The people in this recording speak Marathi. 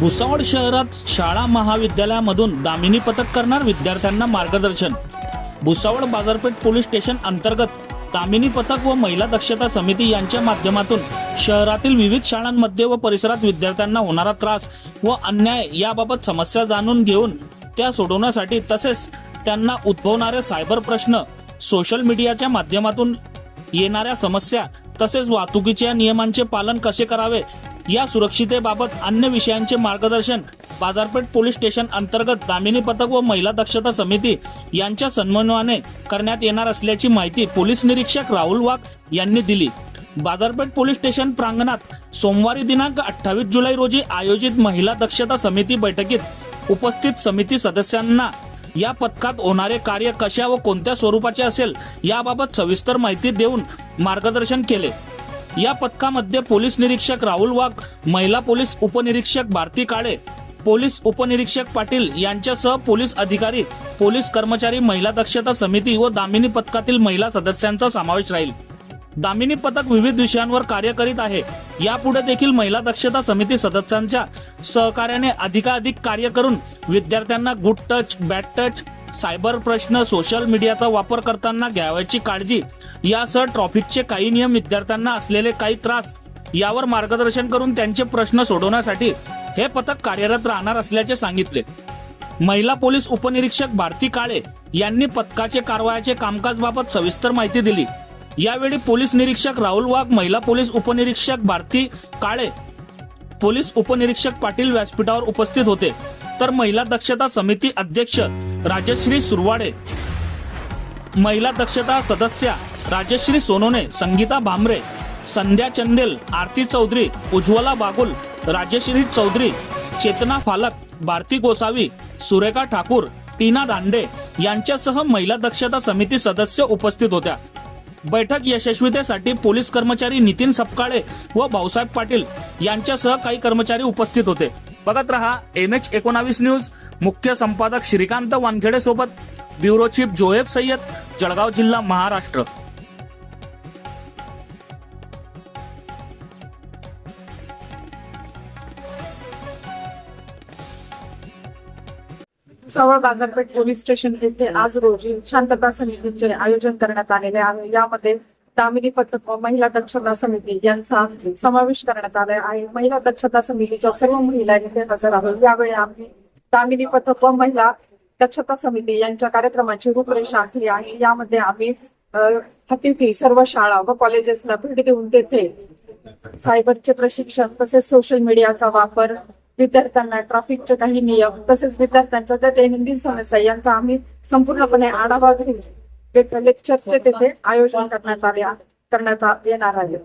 भुसावळ शहरात शाळा महाविद्यालयामधून दामिनी पथक करणार विद्यार्थ्यांना मार्गदर्शन. भुसावळ बाजारपेठ पोलीस स्टेशन अंतर्गत दामिनी पथक व महिला दक्षता समिती यांच्या माध्यमातून शहरातील विविध शाळांमध्ये व परिसरात विद्यार्थ्यांना होणारा त्रास व अन्याय याबाबत समस्या जाणून घेऊन त्या सोडवण्यासाठी तसेच त्यांना उद्भवणारे सायबर प्रश्न सोशल मीडियाच्या माध्यमातून येणाऱ्या समस्या तसेच वाहतुकीच्या नियमांचे पालन कसे करावे? या सुरक्षितेबाबत अन्य विषयांचे मार्गदर्शन बाजारपेठ पोलीस स्टेशन अंतर्गत दामिनी पथक व महिला दक्षता समिती यांच्या समन्वयाने करण्यात येणार असल्याची माहिती पोलीस निरीक्षक राहुल वाघ यांनी दिली. बाजारपेठ पोलीस स्टेशन प्रांगणात सोमवारी दिनांक अठ्ठावीस जुलै रोजी आयोजित महिला दक्षता समिती बैठकीत उपस्थित समिती सदस्यांना या पथकात होणारे कार्य कशा व कोणत्या स्वरूपाचे असेल याबाबत सविस्तर माहिती देऊन मार्गदर्शन केले. या पथकामध्ये पोलीस निरीक्षक राहुल वाघ महिला पोलीस उपनिरीक्षक भारती काळे पोलीस उपनिरीक्षक पाटील यांच्यासह पोलीस अधिकारी पोलीस कर्मचारी महिला दक्षता समिती व दामिनी पथकातील महिला सदस्यांचा समावेश राहील. दामिनी पथक विविध विषयांवर कार्य करीत आहे. यापुढे देखील महिला दक्षता समिती सदस्यांच्या सहकार्याने अधिकाधिक कार्य करून विद्यार्थ्यांना good touch bad touch cyber प्रश्न सोशल मीडियाचा वापर करताना घ्यावयाची काळजी. यासह ट्रॉफिकचे काही नियम विद्यार्थ्यांना असलेले काही त्रास यावर मार्गदर्शन करून त्यांचे प्रश्न सोडवण्यासाठी हे पथक कार्यरत राहणार असल्याचे सांगितले. महिला पोलीस उपनिरीक्षक भारती काळे यांनी पथकाचे कारवायाचे कामकाजबाबत सविस्तर माहिती दिली. यावेळी पोलीस निरीक्षक राहुल वाघ महिला पोलीस उपनिरीक्षक भारती काळे पोलीस उपनिरीक्षक पाटील व्यासपीठावर उपस्थित होते. तर महिला दक्षता समिती अध्यक्ष राजश्री सुरवाडे महिला दक्षता सदस्या राजश्री सोनोने संगीता भामरे संध्या चंदेल आरती चौधरी उज्ज्वला बागुल राजश्री चौधरी चेतना फालक भारती गोसावी सुरेखा ठाकूर टीना दांडे यांच्यासह महिला दक्षता समिती सदस्य उपस्थित होत्या. बैठक यशस्वीतेसाठी पोलीस कर्मचारी नितीन सपकाळे व भाऊसाहेब पाटील यांच्यासह काही कर्मचारी उपस्थित होते. बघत रहा एम एच एकोणावीस न्यूज. मुख्य संपादक श्रीकांत वानखेडे सोबत ब्युरो चीफ जोहेब सय्यद जळगाव जिल्हा महाराष्ट्र. सवळ बाजारपेठ पोलीस स्टेशन येथे आज रोजी शांतता समितीचे आयोजन करण्यात आलेले आहे. यामध्ये दामिनी पथक व महिला दक्षता समिती यांचा समावेश करण्यात आला आहे. महिला दक्षता समितीच्या सर्व महिला इथे हजर आहोत. यावेळी आम्ही दामिनी पथक व महिला दक्षता समिती यांच्या कार्यक्रमाची रूपरेषा आखली आहे. यामध्ये आम्ही अं, सर्व शाळा व कॉलेजेसला भेट देऊन तेथे सायबरचे प्रशिक्षण तसेच सोशल मीडियाचा वापर विद्यार्थ्यांना ट्रॅफिकचे काही नियम तसेच विद्यार्थ्यांच्या त्या दैनंदिन समस्या यांचा आम्ही संपूर्णपणे आढावा घेऊन लेक्चरचे तेथे आयोजन करण्यात आले करण्यात येणार आहे.